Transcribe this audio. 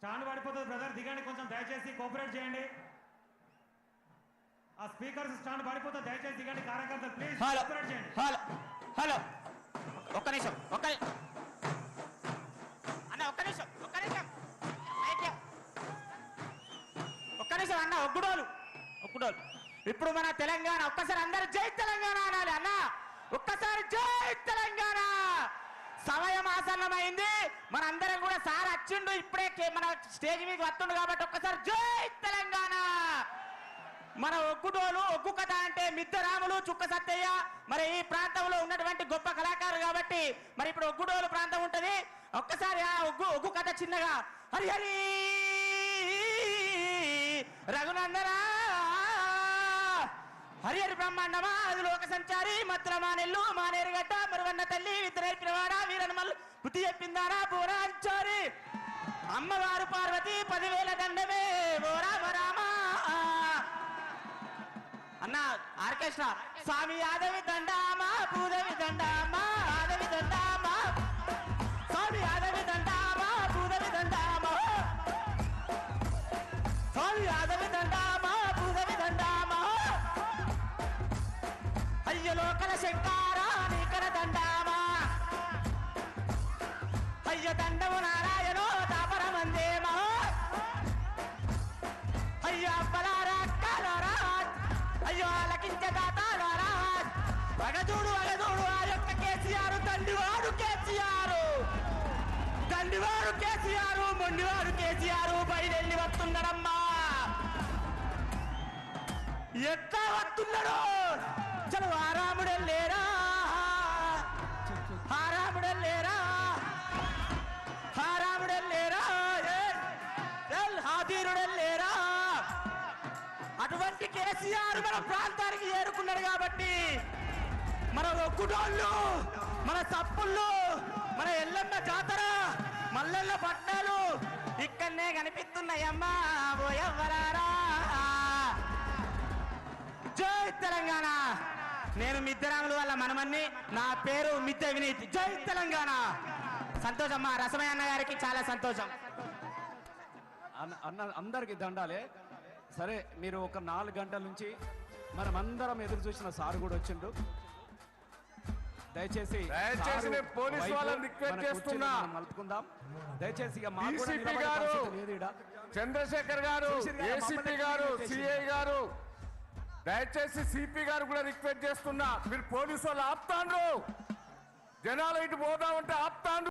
Stand పడిపోతుంది brother. దిగండి కొంచెం దయచేసి కోఆపరేట్ చేయండి. ఆ స్పీకర్స్ స్టాండ్ పడిపోతుంది దయచేసి దిగండి కార్యకర్తలు ప్లీజ్ కోఆపరేట్ చేయండి. హలో హలో ఒక్క నిమిషం ఒక్క అన్న ఒక్క నిమిషం ఒక్క నిమిషం. ఒక్క నిమిషం అన్న ఒగ్గుడోలు ఒగ్గుడోలు. ఇప్పుడు మన తెలంగాణ ఒక్కసారి అందరు జై తెలంగాణ అనాలి అన్న. ఒక్కసారి జై తెలంగాణ. సమయం ఆసన్నమైంది. మనందరం కూడా సార్ వచ్చిండు ఇప్పుడే మన స్టేజ్ మీద వస్తుండు కాబట్టి ఒక్కసారి జై తెలంగాణ! మన ఒగ్గుటోలు ఒగ్గు కథ అంటే మిద్దరాములు చుక్క సత్తయ్య మరి ఈ ప్రాంతంలో ఉన్నటువంటి గొప్ప కళాకారు కాబట్టి మరి ఇప్పుడు ఒగ్గుటోలు ప్రాంతం ఉంటది. ఒక్కసారి ఆ ఒగ్గు ఒగ్గు కథ చిన్నగా హరి హరి! రఘునందనా! హరిహరి బ్రహ్మాండమా? అది లోక సంచారి మత్ర మానెల్లు మానేరుగడ్డ మరువన్న తల్లి విద్య బుద్ధి చెప్పిందారా? బోరాచారి అమ్మవారు పార్వతి పదివేల దండమే. బోరా రామ అన్న ఆర్కెస్ట్రా స్వామి ఆదవి దండామా భూదవి దండామా ఆదవి దండామా స్వామి ఆదవి దండామా భూదవి దండామా స్వామి ఆదవి దండామా భూదవి దండామా అయ్య లోకల అయ్య దండము నారాయణో తాపరమందే మహో అయ్యో అబ్బలారా అక్కలారా అయ్యో ఆలకించే దాతాలారా. వగదూడు వగదూడు ఆ యొక్క కేసీఆర్ తండ్రివాడు కేసీఆర్. తండ్రివాడు కేసీఆర్ మొండివాడు కేసీఆర్ బయలుదేరి వస్తున్నాడమ్మా. ఎట్లా వస్తున్నాడు? చలో ఆరాముడే లేరా కేసీఆర్ మన ప్రాంతానికి చేరుకున్నాడు కాబట్టి మన ఒక్కుటోళ్ళు మన తప్పుళ్ళు మన ఎల్లమ్మ జాతర మల్లెళ్ళ పట్టాలు ఇక్కడనే కనిపిస్తున్నాయమ్మా. ఓయవ్వరారా జై తెలంగాణ. నేను మిద్దరాములు వాళ్ళ మనమన్ని నా పేరు మిద్దె వినీత్. జై తెలంగాణ. సంతోషమ్మా రసమయ్య అన్న గారికి చాలా సంతోషం. అన్న అందరికి దండాలే. సరే మీరు ఒక నాలుగు గంటల నుంచి మనం అందరం ఎదురు చూసిన సార్ కూడా వచ్చిండు దయచేసి పోలీస్ వాళ్ళని రిక్వెస్ట్ చేస్తున్నా. మలుపుకుందాం దయచేసి ఇక గారు. చంద్రశేఖర్ గారు ఏసీపీ గారు. సిఐ గారు దయచేసి సిపి గారు కూడా రిక్వెస్ట్ చేస్తున్నా మీరు పోలీసు వాళ్ళు ఆపుతాండ్రు జనాలు ఇటు పోదామంటే ఆపుతాండ్రు